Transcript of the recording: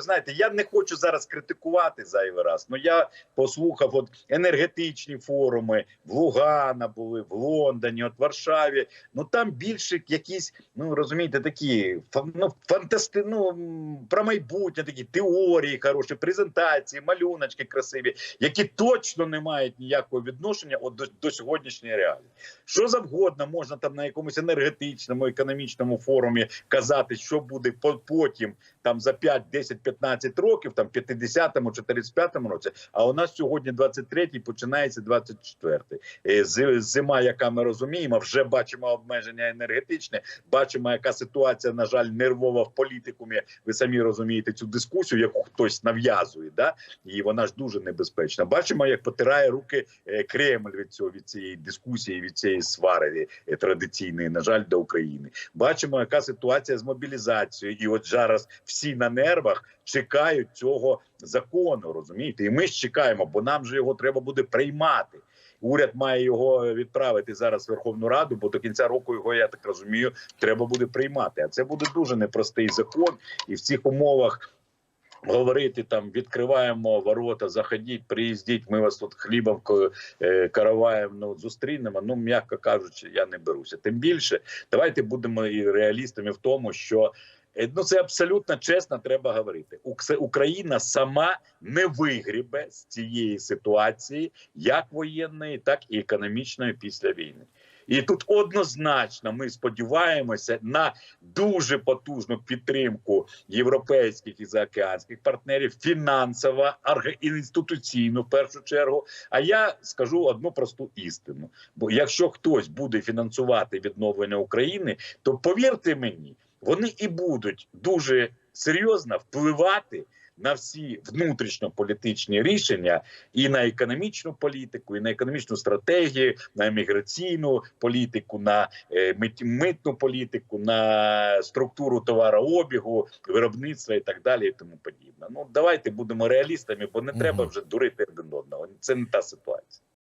Знаєте, я не хочу зараз критикувати зайвий раз. Ну я послухав от енергетичні форуми в Лугана були, в Лондоні, от в Варшаві. Ну там більше якісь, ну розумієте, такі ну, фантасти, ну про майбутнє, такі теорії, хороші, презентації, малюночки красиві, які точно не мають ніякого відношення от до, до сьогоднішньої реалії. Що завгодно можна там на якомусь енергетичному, економічному форумі казати, що буде по- потім, там за 5, 10, 15 років, там 50-му чи 35-му році. А у нас сьогодні 23-й, починається 24-й. Е, Зима, яка ми розуміємо, вже бачимо обмеження енергетичне. Бачимо, яка ситуація, на жаль, нервова в політикумі. Ви самі розумієте цю дискусію, яку хтось нав'язує, да і вона ж дуже небезпечна. Бачимо, як потирає руки е, Кремль від цього від цієї дискусії, від цієї свари е, традиційної, на жаль, до України. Бачимо, яка ситуація з мобілізацією, і от зараз всі на нервах чекають цього закону. Розумієте, і ми ж чекаємо, бо нам же його треба буде приймати. Уряд має його відправити зараз в Верховну Раду, бо до кінця року його я так розумію, треба буде приймати. А це буде дуже непростий закон, і в цих умовах. Говорити там відкриваємо ворота, заходіть, приїздіть. Ми вас тут хлібом е, караваєм зустрінемо. Ну м'яко кажучи, я не беруся. Тим більше, давайте будемо і реалістами в тому, що ну це абсолютно чесно, треба говорити. Україна сама не вигрібе з цієї ситуації, як воєнної, так і економічної після війни. І тут однозначно ми сподіваємося на дуже потужну підтримку європейських і заокеанських партнерів, фінансово, інституційну в першу чергу. А я скажу одну просту істину: бо якщо хтось буде фінансувати відновлення України, то повірте мені, вони і будуть дуже серйозно впливати. На всі внутрішньополітичні рішення і на економічну політику, і на економічну стратегію, на міграційну політику, на е, митну політику, на структуру товарообігу, виробництва і так далі, і тому подібне. Ну давайте будемо реалістами, бо не треба вже дурити один одного. Це не та ситуація.